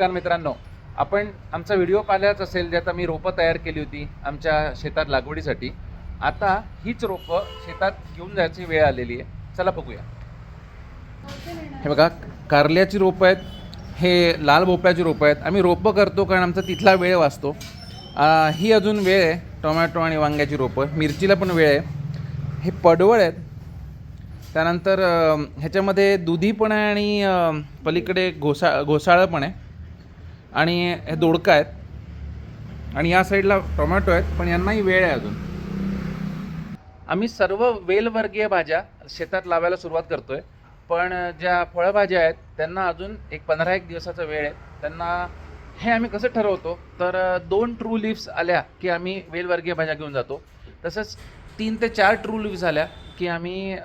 नमस्कार मित्रांनो. आपण आमचा व्हिडिओ पाहिलाच असेल ज्यात आम्ही रोपं तयार केली होती आमच्या शेतात लागवडीसाठी. आता हीच रोपं शेतात घेऊन जायची वेळ आलेली आहे. चला बघूया. हे बघा कारल्याची रोपं आहेत हे लाल भोपळ्याची रोपं आहेत. आम्ही रोपं करतो कारण आमचा तिथला वेळ वाचतो. ही अजून वेळ आहे टोमॅटो आणि वांग्याची रोपं. मिरचीला पण वेळ आहे. हे पडवळ आहेत. त्यानंतर ह्याच्यामध्ये दुधी पण आहे आणि पलीकडे घोसा घोसाळं पण आहे. आणि हे दोडका आहेत. आणि या साईडला टोमॅटो आहेत पण यांनाही वेळ आहे अजून. आम्ही सर्व वेलवर्गीय भाज्या शेतात लावायला सुरुवात करतोय. पण ज्या फळभाज्या आहेत त्यांना अजून एक पंधरा एक दिवसाचा वेळ आहे. त्यांना हे आम्ही कसं ठरवतो तर दोन ट्रू लिव्स आल्या की आम्ही वेलवर्गीय भाज्या घेऊन जातो. तसंच तीन ते चार ट्रू लिव्स आल्या की आम्ही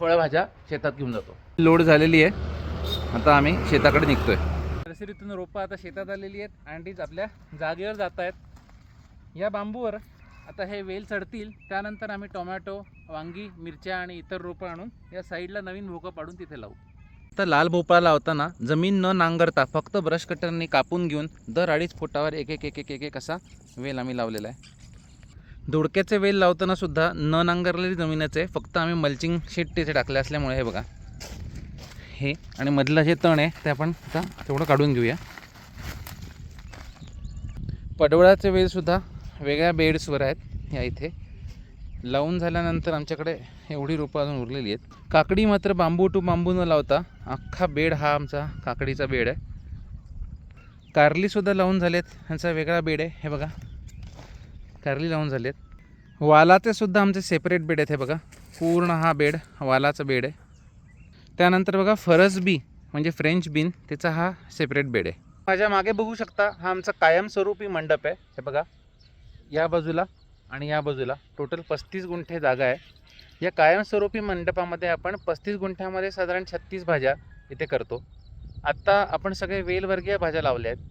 फळभाज्या शेतात घेऊन जातो. लोड झालेली आहे. आता आम्ही शेताकडे निघतोय. नर्सरीतून रोपं आता शेतात आलेली आहेत. अँडीज आपल्या जागेवर जात आहेत या बांबूवर आता हे वेल चढतील. त्यानंतर आम्ही टोमॅटो वांगी मिरच्या आणि इतर रोपं आणून या साईडला नवीन भोकं पाडून तिथे लावू. तर लाल भोपळा लावताना जमीन न नांगरता फक्त ब्रश कटरने कापून घेऊन दर अडीच फुटावर एक एक एक एक एक एक असा वेल आम्ही लावलेला आहे. धुडक्याचे वेल लावताना सुद्धा न नांगरलेली जमीनच आहे फक्त आम्ही मल्चिंग शीट तिथे टाकले असल्यामुळे हे बघा. हे आणि मधलं जे तण आहे ते आपण आता तेवढं काढून घेऊया. पडवळाचे वेलसुद्धा वेगळ्या बेड्सवर आहेत या इथे. लावून झाल्यानंतर आमच्याकडे एवढी रोपं अजून उरलेली आहेत. काकडी मात्र बांबू टू बांबू न लावता अख्खा बेड हा आमचा काकडीचा बेड आहे. कारलीसुद्धा लावून झालेत. ह्यांचा वेगळा बेड आहे. हे बघा. कारली लावून झालेत. आहेत वालाचेसुद्धा आमचे सेपरेट बेड आहेत. हे बघा. पूर्ण हा बेड वालाचा बेड आहे. त्यानंतर बघा फरस बी म्हणजे फ्रेंच बीन त्याचा हा सेपरेट बेड आहे. माझ्या मागे बघू शकता हा आमचा कायमस्वरूपी मंडप आहे. हे बघा या बाजूला आणि या बाजूला टोटल पस्तीस गुंठे जागा आहे. या कायमस्वरूपी मंडपामध्ये आपण पस्तीस गुंठ्यामध्ये साधारण छत्तीस भाज्या इथे करतो. आत्ता आपण सगळे वेलवर्गीय भाज्या लावल्या आहेत.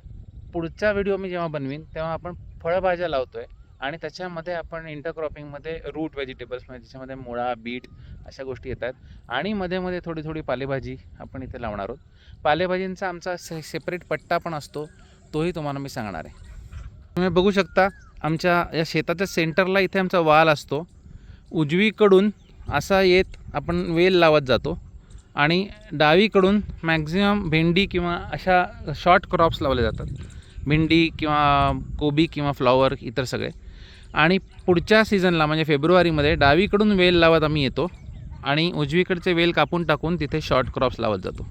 पुढचा व्हिडिओ मी जेव्हा बनवीन तेव्हा आपण फळभाज्या लावतो आहे आणि त्याच्यामध्ये आपण इंटरक्रॉपिंगमध्ये रूट व्हेजिटेबल्स म्हणजे त्याच्यामध्ये मुळा बीट अशा गोष्टी येतात. आणि मध्ये मध्ये थोडी थोडी पालेभाजी आपण इथे लावणार आहोत. पालेभाजींचा आमचा से सेपरेट पट्टा पण असतो तोही तुम्हाला मी सांगणार आहे. तुम्ही बघू शकता आमच्या या शेताच्या सेंटरला इथे आमचा वाल असतो. उजवीकडून असा येत आपण वेल लावत जातो आणि डावीकडून मॅक्झिमम भेंडी किंवा अशा शॉर्ट क्रॉप्स लावले जातात. भेंडी किंवा कोबी किंवा फ्लॉवर इतर सगळे. आणि पुढच्या सीझनला म्हणजे फेब्रुवारीमध्ये डावीकडून वेल लावत आम्ही येतो आणि उजवीकडचे वेल कापून टाकून तिथे शॉर्ट क्रॉप्स लावत जातो.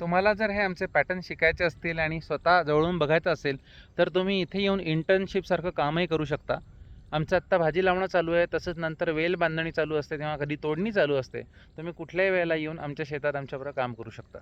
तुम्हाला जर हे आमचे पॅटर्न शिकायचे असतील आणि स्वतः जवळून बघायचं असेल तर तुम्ही इथे येऊन इंटर्नशिपसारखं कामही करू शकता. आमचं आत्ता भाजी लावणं चालू आहे तसंच नंतर वेल बांधणी चालू असते तेव्हा कधी तोडणी चालू असते. तुम्ही कुठल्याही वेळेला येऊन आमच्या शेतात आमच्याबरोबर काम करू शकता.